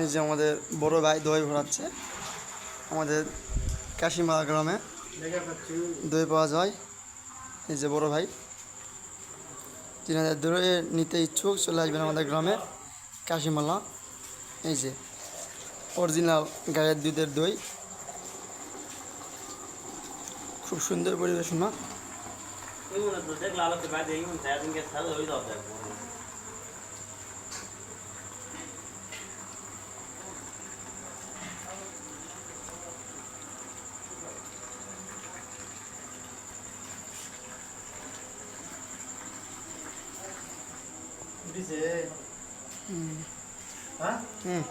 এই যে আমাদের বড় ভাই দই ভরাচ্ছে। আমাদের কাশিমালা গ্রামে দই পাওয়া যায়। এই যে বড় ভাই। তিন হাজার দই নিতে ইচ্ছুক, চলে আসবেন আমাদের গ্রামে, কাশিমালা। এই যে অরিজিনাল গায়ের দুধের দই। খুব সুন্দর পরিবেশনা হুম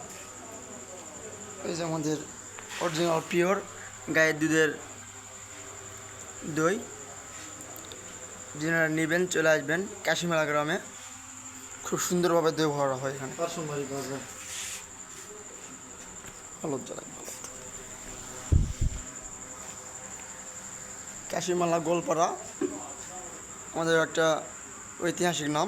এই যে আমাদের অরিজিনাল পিওর গায়ের দুধের দই। যিনারা নেবেন চলে আসবেন কাশিমেলা গ্রামে। খুব সুন্দরভাবে দই ভরা হয় এখানে। ভালো কাশিমালা গোলপাড়া। আমাদের একটা ঐতিহাসিক নাম।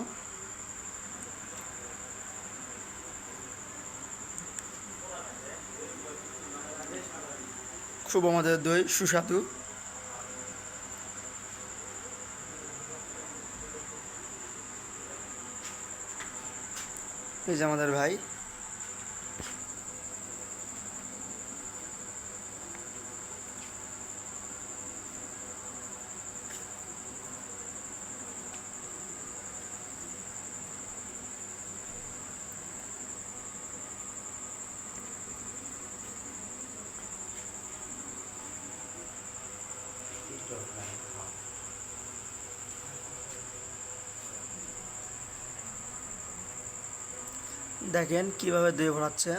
খুব আমাদের দই সুস্বাদু। এই যে আমাদের ভাই। দেখেন কীভাবে দই ভরাচ্ছে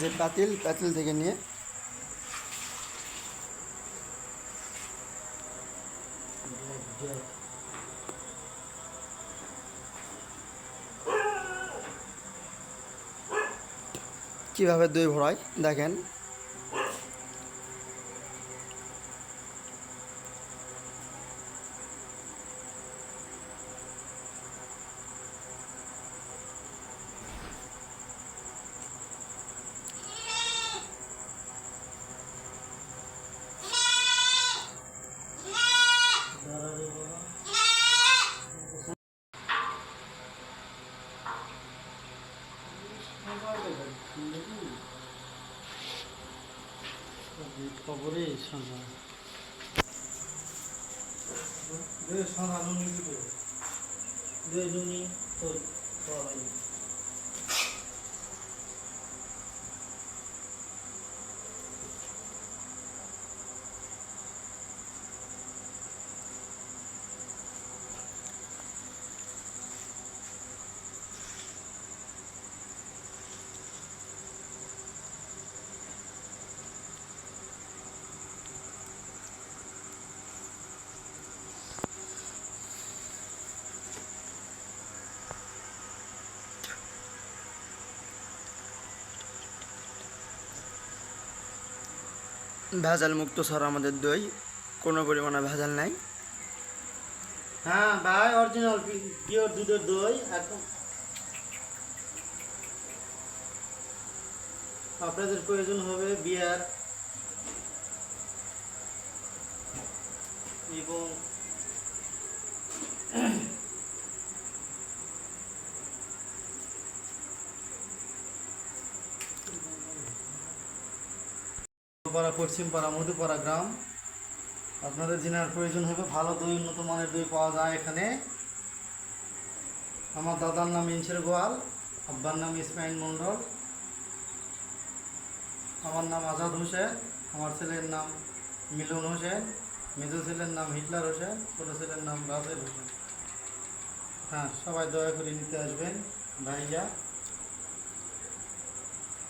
যে পাতিল পাতিল থেকে নিয়ে কীভাবে দই ভরায়? দেখেন। শোনা। দে শোনা নুনি দিবে। নুনি তো ভেজাল মুক্ত ছাড়া আমাদের দই, কোনো পরিমাণে ভেজাল নাই। হ্যাঁ ভাই অরিজিনাল পিওর দুধের দই, এখন। আপনাদের প্রয়োজন হবে বিয়ার এবং পাড়া পশ্চিমপাড়া, মধুপাড়া গ্রাম। আপনাদের জেনার প্রয়োজন হবে ভালো দই, উন্নত মানের দই পাওয়া যায় এখানে। আমার দাদার নাম ইনসের গোয়াল, আব্বার নাম ইসমাইল মণ্ডল। আমার নাম আজাদ হোসেন, আমার ছেলের নাম মিলন হোসেন, মেজো ছেলের নাম হিটলার হোসেন, ছোটো ছেলের নাম রাজেল হোসেন। হ্যাঁ সবাই দয়া করে নিতে আসবেন, ভাইয়া।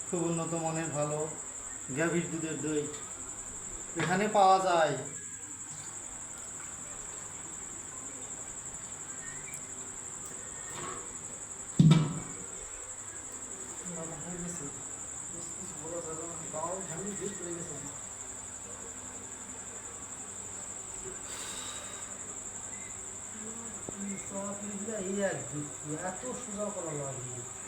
খুব উন্নত মানের, ভালো। গ্যাভির দুধের দই। এখানে পাওয়া যায়। এত সোজা করা লাগে।